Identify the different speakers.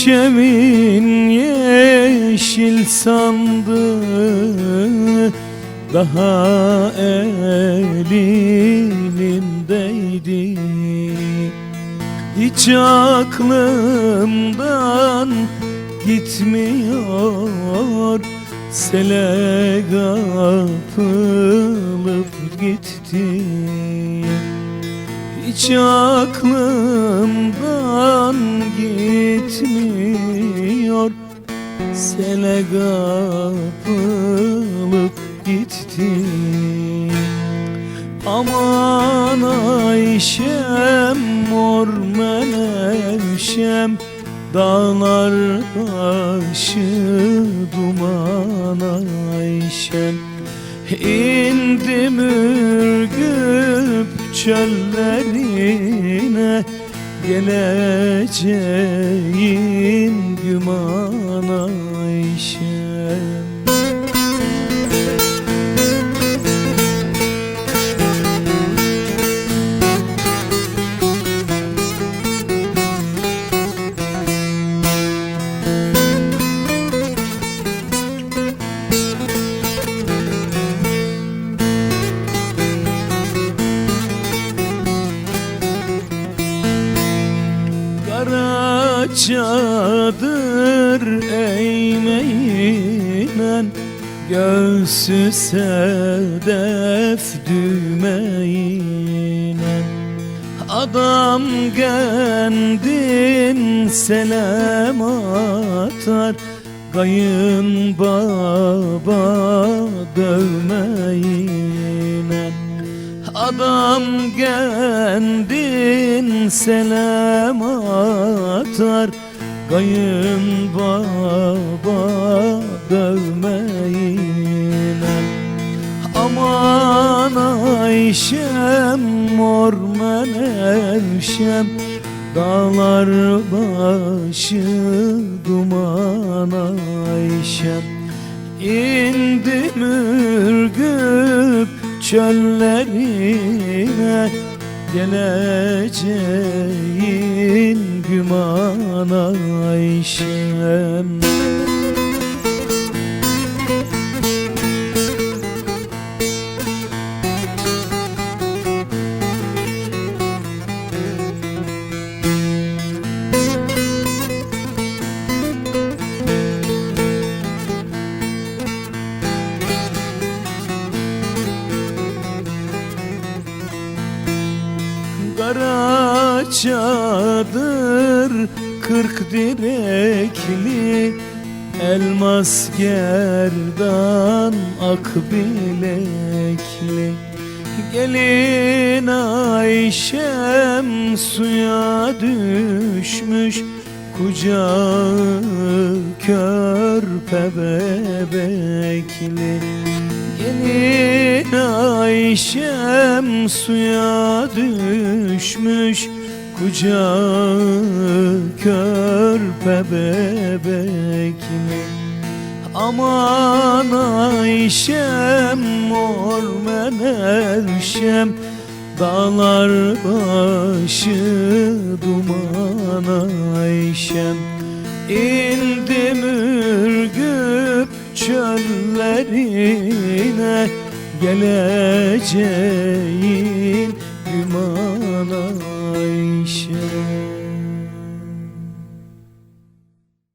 Speaker 1: Ayşem'in yeşil sandı. Daha elimdeydi Hiç aklımdan gitmiyor. Sele kapılıp gitti. Hiç aklımdan gitmiyor Sele kapılıp gitti. Aman Ayşem mor menevşem Dağlar başı duman Ayşem İndim ürgüp çöllerine Geleceğin çadır eğmeyle Göğsü sedef düğmeyle Adam kendin selam atar Kayın baba dövmeyle Adam kendin selam atar. Kayın baba dövmeyle Aman Ayşem mor menevşem. Dağlar başı duman Ayşem. İndim çöllerine Geleceğin güman Ayşem Kara çadır kırk direkli Elmas gerdan ak bilekli. Gelin Ayşem suya düşmüş Kucağı körpe bebekli Gelin Ayşem suya düşmüş Kucağı körpe bebekli Aman Ayşem mor menevşem Dağlar başı duman Ayşem. İndim ürgüp çöllerine geleceğin Güman Ayşe.